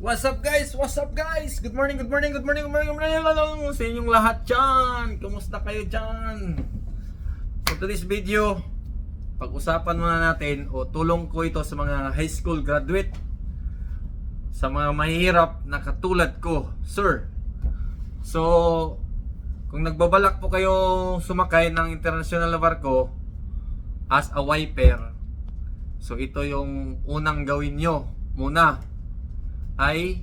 What's up guys? What's up guys? Good morning, good morning, good morning, good morning, good morning sa inyong lahat dyan. Kumusta kayo dyan? For today's video, pag-usapan muna natin o tulong ko ito sa mga high school graduate sa mga mahihirap na katulad ko, sir. So, kung nagbabalak po kayo sumakay ng international na barko as a wiper, so ito yung unang gawin nyo muna ay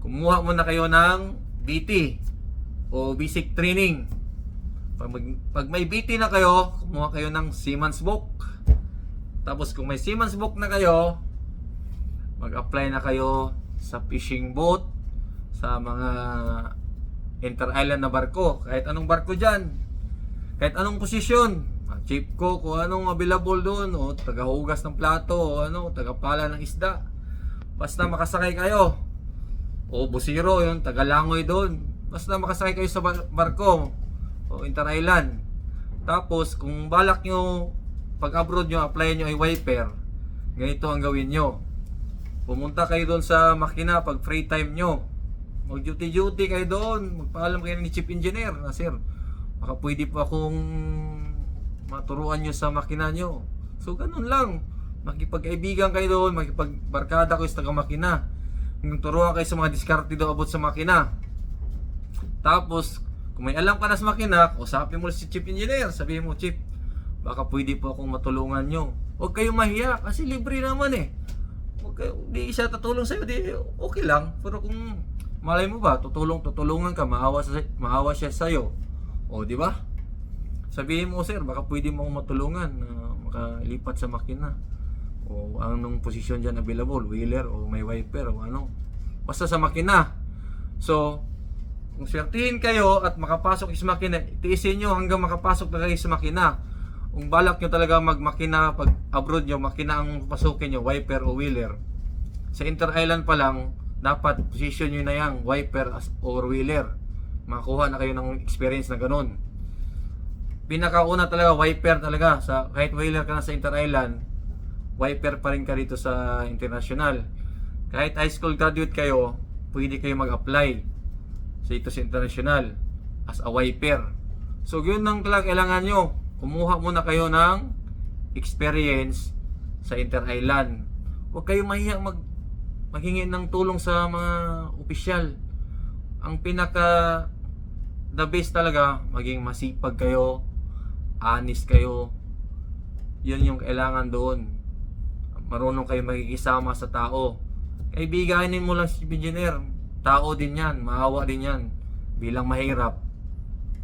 kumuha muna kayo ng BT o basic training. Pag, mag- pag may BT na kayo, kumuha kayo ng Seaman's Book. Tapos kung may Seaman's Book na kayo, mag-apply na kayo sa fishing boat, sa mga inter-island na barko. Kahit anong barko dyan. Kahit anong posisyon. Ah, Chief ko, kung anong available doon, o tagahugas ng plato, o ano, tagapala ng isda. Basta makasakay kayo. O busiro, yun, tagalangoy doon. Basta makasakay kayo sa bar- barko o inter-island. Tapos, kung balak nyo, pag abroad nyo, apply nyo ay wiper, ganito ang gawin nyo. Pumunta kayo doon sa makina pag free time nyo. Mag duty duty kayo doon. Magpaalam kayo ni chief engineer na sir. Baka pwede pa akong maturuan nyo sa makina nyo. So ganun lang. Makipag-kaibigan kayo doon, makipagbarkada kayo sa taga makina. Kung turuan kayo sa mga diskarte daw about sa makina. Tapos, kung may alam ka na sa makina, usapin mo si chief engineer. Sabihin mo, chief, baka pwede po akong matulungan nyo. Huwag kayong mahiya kasi libre naman eh. Huwag kayo, di siya tutulong sa'yo, di okay lang. Pero kung malay mo ba, tutulong, tutulungan ka, maawa, sa, maawa siya sa'yo. O, di ba? Sabihin mo, sir, baka pwede mo akong matulungan na makalipat sa makina. O anong posisyon dyan available, wheeler o may wiper o ano. Basta sa makina. So, kung swertihin kayo at makapasok sa makina, tiisin nyo hanggang makapasok na kayo sa makina. Kung balak nyo talaga magmakina, pag abroad nyo, makina ang pasukin nyo, wiper o wheeler. Sa inter-island pa lang, dapat position nyo na yang wiper or wheeler. Makakuha na kayo ng experience na ganun. Pinakauna talaga, wiper talaga. Sa, kahit wheeler ka na sa inter-island, wiper pa rin ka dito sa international. Kahit high school graduate kayo, pwede kayo mag-apply sa ito sa international as a wiper. So, yun ang kailangan nyo. Kumuha muna kayo ng experience sa inter-island. Huwag kayong mahiya mag maghingi ng tulong sa mga opisyal. Ang pinaka the best talaga, maging masipag kayo, honest kayo. Yun yung kailangan doon. Marunong kayo makikisama sa tao. Kaibiganin mo lang si engineer. Tao din yan, maawa din yan. Bilang mahirap.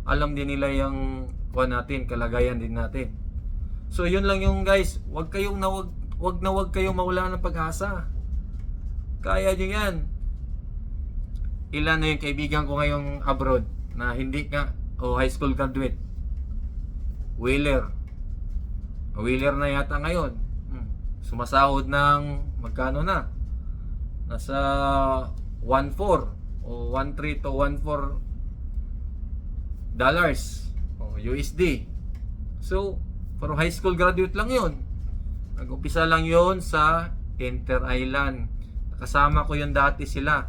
Alam din nila yung kuha natin, kalagayan din natin. So yun lang yung guys, wag kayong na wag, na wag kayong mawala ng pag-asa. Kaya nyo yan. Ilan na yung kaibigan ko ngayong abroad na hindi nga o high school graduate. Wheeler. Wheeler na yata ngayon. Sumasahod ng magkano na? Nasa 1.4 o 1.3 to 1.4 dollars o USD. So, pero high school graduate lang yon. Nag-umpisa lang yon sa Inter Island. Kasama ko yun dati sila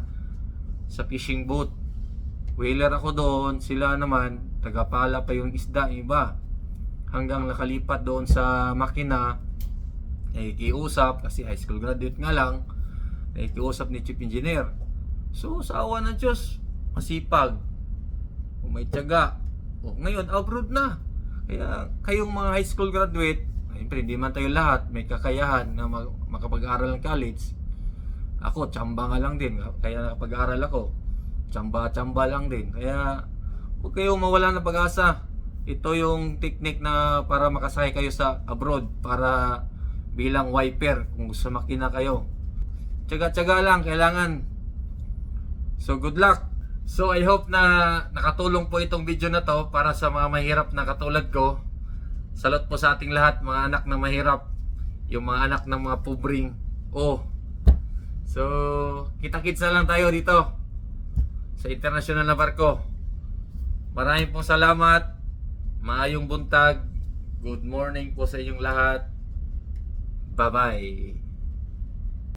sa fishing boat. Whaler ako doon, sila naman, tagapala pa yung isda, iba. Hanggang nakalipat doon sa makina, nakikiusap, kasi high school graduate nga lang, nakikiusap ni chief engineer. So, sa awa ng Diyos, masipag. Kung may tiyaga. O, ngayon, abroad na. Kaya, kayong mga high school graduate, siyempre, hindi man tayo lahat, may kakayahan na makapag-aral ng college. Ako, tsamba nga lang din. Kaya nakapag-aral ako. Tsamba-tsamba lang din. Kaya, huwag kayong mawala ng pag-asa. Ito yung technique na para makasakay kayo sa abroad. Para bilang wiper kung gusto makina kayo. Tsaga-tsaga lang, kailangan. So, good luck. So, I hope na nakatulong po itong video na to para sa mga mahirap na katulad ko. Salot po sa ating lahat, mga anak na mahirap. Yung mga anak ng mga pubring. Oh, So, kita-kits lang tayo dito sa international na barko. Maraming pong salamat. Maayong buntag. Good morning po sa inyong lahat. Bye-bye.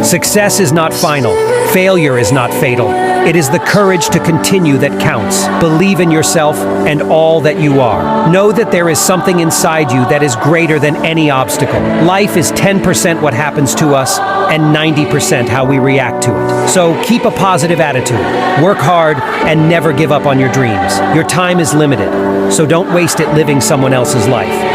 Success is not final. Failure is not fatal. It is the courage to continue that counts. Believe in yourself and all that you are. Know that there is something inside you that is greater than any obstacle. Life is 10% what happens to us and 90% how we react to it. So keep a positive attitude. Work hard and never give up on your dreams. Your time is limited, so don't waste it living someone else's life.